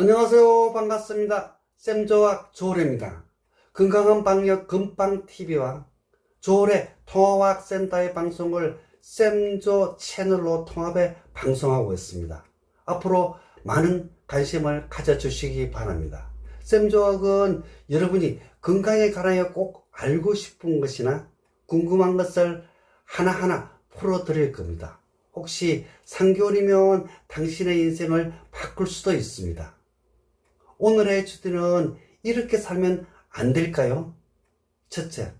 안녕하세요. 반갑습니다. 쌤조학 조래입니다. 건강한 방역 금빵TV와 조래 통화학센터의 방송을 쌤조 채널로 통합해 방송하고 있습니다. 앞으로 많은 관심을 가져주시기 바랍니다. 쌤조학은 여러분이 건강에 관하여 꼭 알고 싶은 것이나 궁금한 것을 하나하나 풀어드릴 겁니다. 혹시 3개월이면 당신의 인생을 바꿀 수도 있습니다. 오늘의 주제는 이렇게 살면 안 될까요? 첫째,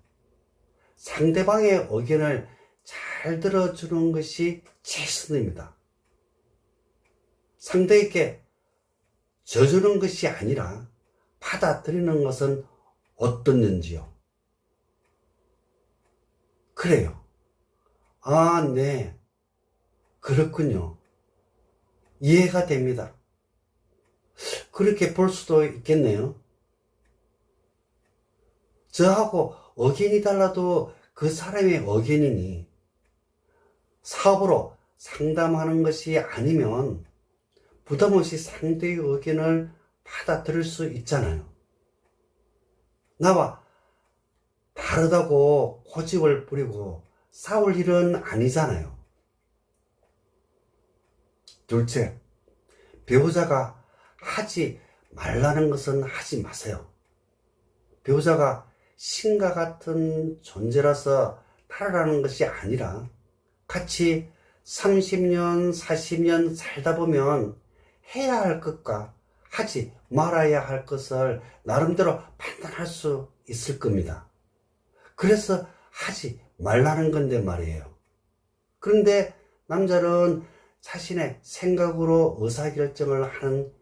상대방의 의견을 잘 들어주는 것이 최선입니다. 상대에게 져주는 것이 아니라 받아들이는 것은 어떻는지요? 그래요. 아, 네. 그렇군요. 이해가 됩니다. 그렇게 볼 수도 있겠네요. 저하고 의견이 달라도 그 사람의 의견이니 사업으로 상담하는 것이 아니면 부담 없이 상대의 의견을 받아들일 수 있잖아요. 나와 다르다고 고집을 부리고 싸울 일은 아니잖아요. 둘째, 배우자가 하지 말라는 것은 하지 마세요. 배우자가 신과 같은 존재라서 따르라는 것이 아니라 같이 30년, 40년 살다 보면 해야 할 것과 하지 말아야 할 것을 나름대로 판단할 수 있을 겁니다. 그래서 하지 말라는 건데 말이에요. 그런데 남자는 자신의 생각으로 의사결정을 하는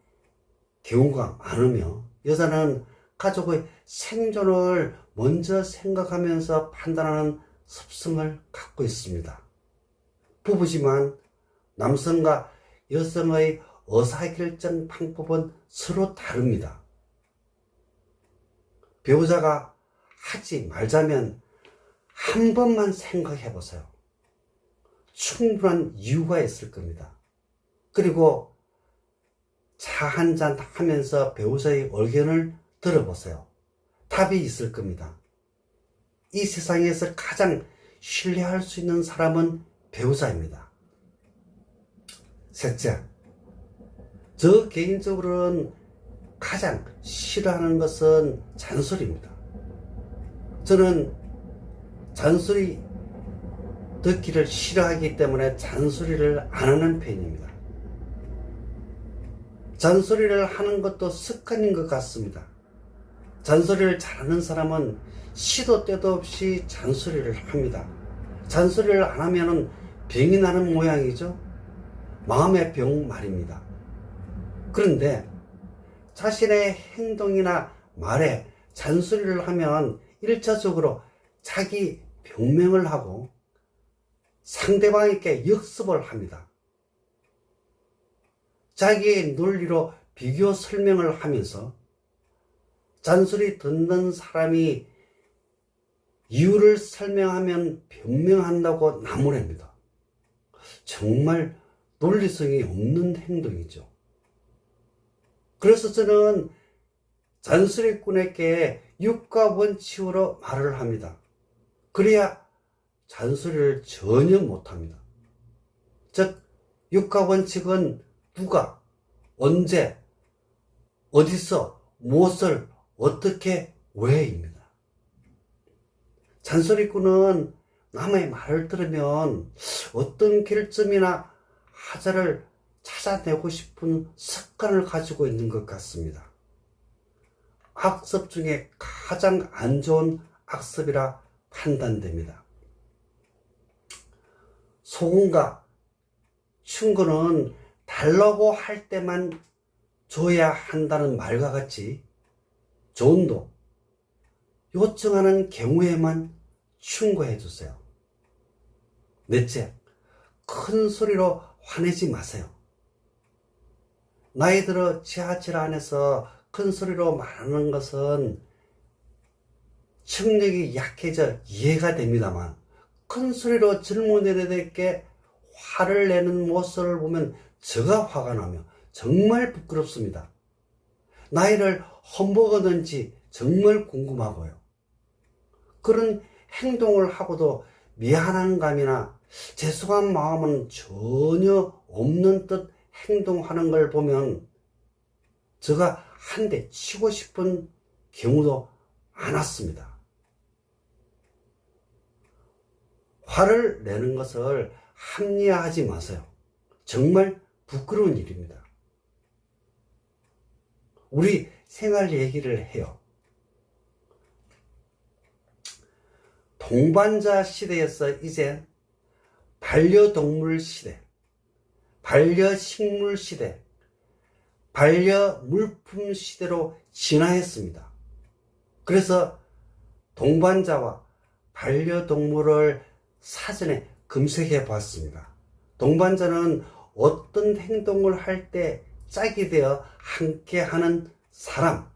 경우가 많으며 여자는 가족의 생존을 먼저 생각하면서 판단하는 습성을 갖고 있습니다. 부부지만 남성과 여성의 의사결정 방법은 서로 다릅니다. 배우자가 하지 말자면 한 번만 생각해 보세요. 충분한 이유가 있을 겁니다. 그리고 차 한 잔 하면서 배우자의 의견을 들어보세요. 답이 있을 겁니다. 이 세상에서 가장 신뢰할 수 있는 사람은 배우자입니다. 셋째, 저 개인적으로는 가장 싫어하는 것은 잔소리입니다. 저는 잔소리 듣기를 싫어하기 때문에 잔소리를 안 하는 편입니다. 잔소리를 하는 것도 습관인 것 같습니다. 잔소리를 잘하는 사람은 시도 때도 없이 잔소리를 합니다. 잔소리를 안 하면 병이 나는 모양이죠. 마음의 병 말입니다. 그런데 자신의 행동이나 말에 잔소리를 하면 일차적으로 자기 병명을 하고 상대방에게 역습을 합니다. 자기의 논리로 비교 설명을 하면서 잔소리 듣는 사람이 이유를 설명하면 변명한다고 나무랍니다. 정말 논리성이 없는 행동이죠. 그래서 저는 잔소리꾼에게 육과 원칙으로 말을 합니다. 그래야 잔소리를 전혀 못합니다. 즉, 육과 원칙은 누가, 언제, 어디서, 무엇을, 어떻게, 왜입니다. 잔소리꾼은 남의 말을 들으면 어떤 결점이나 하자를 찾아내고 싶은 습관을 가지고 있는 것 같습니다. 악습 중에 가장 안 좋은 악습이라 판단됩니다. 소금과 충고는 달라고 할 때만 줘야 한다는 말과 같이 조언도 요청하는 경우에만 충고해 주세요. 넷째, 큰 소리로 화내지 마세요. 나이 들어 지하철 안에서 큰 소리로 말하는 것은 청력이 약해져 이해가 됩니다만 큰 소리로 젊은이들에게 화를 내는 모습을 보면 제가 화가 나며 정말 부끄럽습니다. 나이를 험먹었는지 정말 궁금하고요. 그런 행동을 하고도 미안한 감이나 죄송한 마음은 전혀 없는 듯 행동하는 걸 보면 제가 한 대 치고 싶은 경우도 많았습니다. 화를 내는 것을 합리화하지 마세요. 정말 부끄러운 일입니다. 우리 생활 얘기를 해요. 동반자 시대에서 이제 반려동물 시대, 반려식물 시대, 반려물품 시대로 진화했습니다. 그래서 동반자와 반려동물을 사전에 검색해 봤습니다. 동반자는 어떤 행동을 할 때 짝이 되어 함께 하는 사람.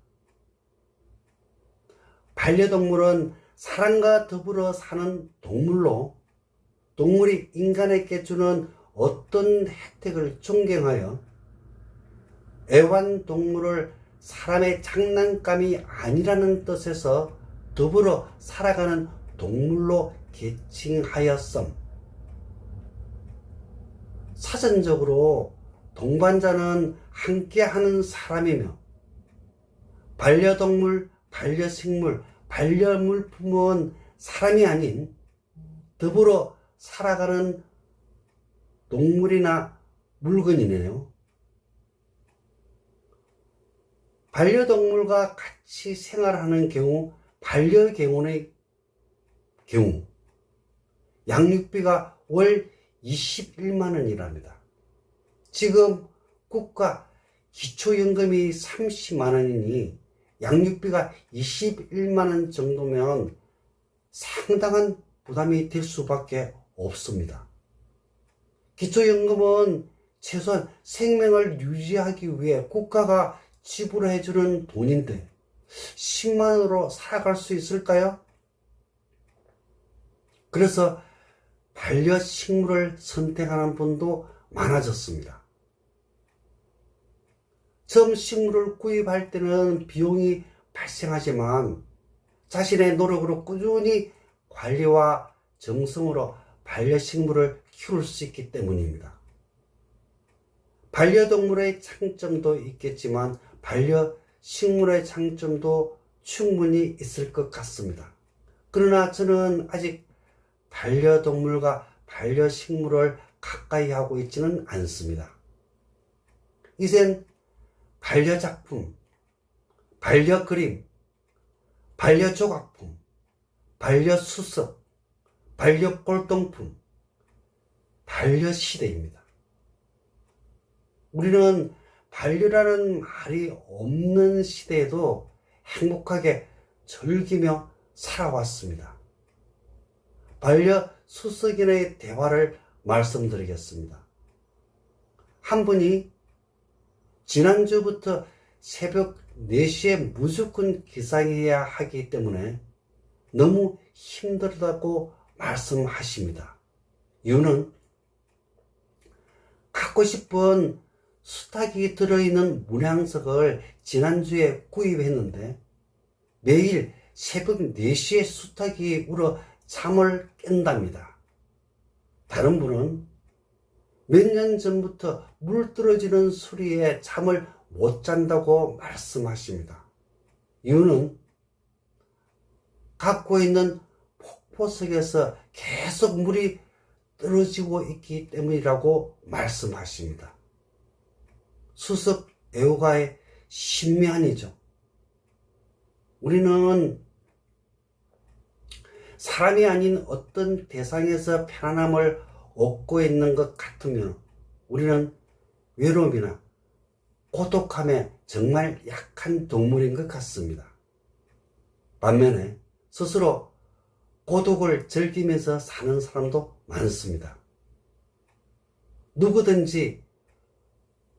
반려동물은 사람과 더불어 사는 동물로 동물이 인간에게 주는 어떤 혜택을 존경하여 애완동물을 사람의 장난감이 아니라는 뜻에서 더불어 살아가는 동물로 계칭하였음. 사전적으로 동반자는 함께 하는 사람이며 반려동물, 반려식물, 반려물품은 사람이 아닌 더불어 살아가는 동물이나 물건이네요. 반려동물과 같이 생활하는 경우, 반려견의 경우, 양육비가 월 21만 원이랍니다. 지금 국가 기초연금이 30만 원이니 양육비가 21만 원 정도면 상당한 부담이 될 수밖에 없습니다. 기초연금은 최소한 생명을 유지하기 위해 국가가 지불해주는 돈인데 10만 원으로 살아갈 수 있을까요? 그래서 반려 식물을 선택하는 분도 많아졌습니다. 처음 식물을 구입할 때는 비용이 발생하지만 자신의 노력으로 꾸준히 관리와 정성으로 반려식물을 키울 수 있기 때문입니다. 반려동물의 장점도 있겠지만 반려식물의 장점도 충분히 있을 것 같습니다. 그러나 저는 아직 반려동물과 반려식물을 가까이 하고 있지는 않습니다. 이젠 반려작품, 반려그림, 반려조각품, 반려수석, 반려골동품, 반려시대입니다. 우리는 반려라는 말이 없는 시대에도 행복하게 즐기며 살아왔습니다. 반려 수석인의 대화를 말씀드리겠습니다. 한 분이 지난주부터 새벽 4시에 무조건 기상해야 하기 때문에 너무 힘들다고 말씀하십니다. 이유는 갖고 싶은 수탉이 들어있는 문양석을 지난주에 구입했는데 매일 새벽 4시에 수탉이 울어 잠을 깬답니다. 다른 분은 몇 년 전부터 물 떨어지는 소리에 잠을 못 잔다고 말씀하십니다. 이유는 갖고 있는 폭포석에서 계속 물이 떨어지고 있기 때문이라고 말씀하십니다. 수석 애호가의 신묘한이죠. 우리는 사람이 아닌 어떤 대상에서 편안함을 얻고 있는 것 같으면 우리는 외로움이나 고독함에 정말 약한 동물인 것 같습니다. 반면에 스스로 고독을 즐기면서 사는 사람도 많습니다. 누구든지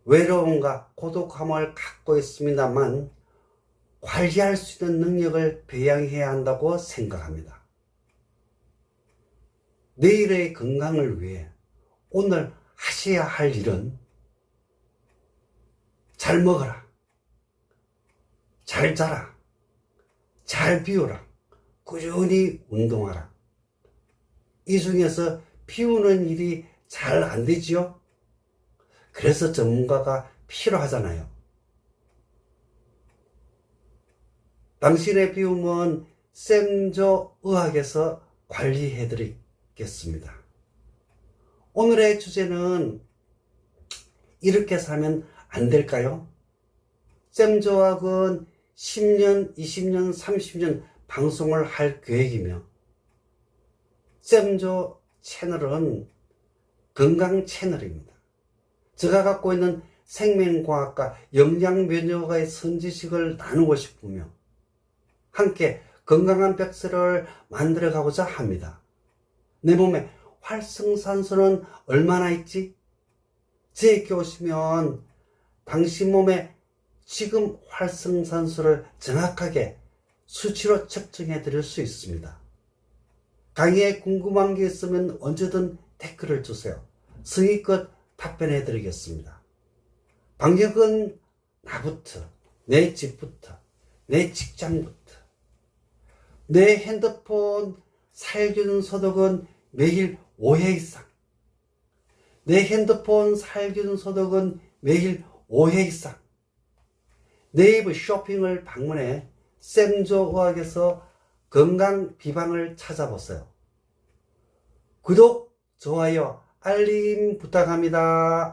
외로움과 고독함을 갖고 있습니다만 관리할 수 있는 능력을 배양해야 한다고 생각합니다. 내일의 건강을 위해 오늘 하셔야 할 일은 잘 먹어라. 잘 자라. 잘 비우라. 꾸준히 운동하라. 이 중에서 비우는 일이 잘 안 되지요? 그래서 전문가가 필요하잖아요. 당신의 비움은 샘조 의학에서 관리해 드리 겠습니다. 오늘의 주제는 이렇게 사면 안 될까요? 샘조학은 10년, 20년, 30년 방송을 할 계획이며 샘조 채널은 건강 채널입니다. 제가 갖고 있는 생명과학과 영양면역의 선지식을 나누고 싶으며 함께 건강한 백세를 만들어 가고자 합니다. 내 몸에 활성산소는 얼마나 있지? 제게 오시면 당신 몸에 지금 활성산소를 정확하게 수치로 측정해 드릴 수 있습니다. 강의에 궁금한 게 있으면 언제든 댓글을 주세요. 성의껏 답변해 드리겠습니다. 방역은 나부터, 내 집부터, 내 직장부터, 내 핸드폰 살균 소독은 매일 5회 이상, 내 핸드폰 살균 소독은 매일 5회 이상, 네이버 쇼핑을 방문해 샘조 의학에서 건강 비방을 찾아보세요. 구독, 좋아요, 알림 부탁합니다.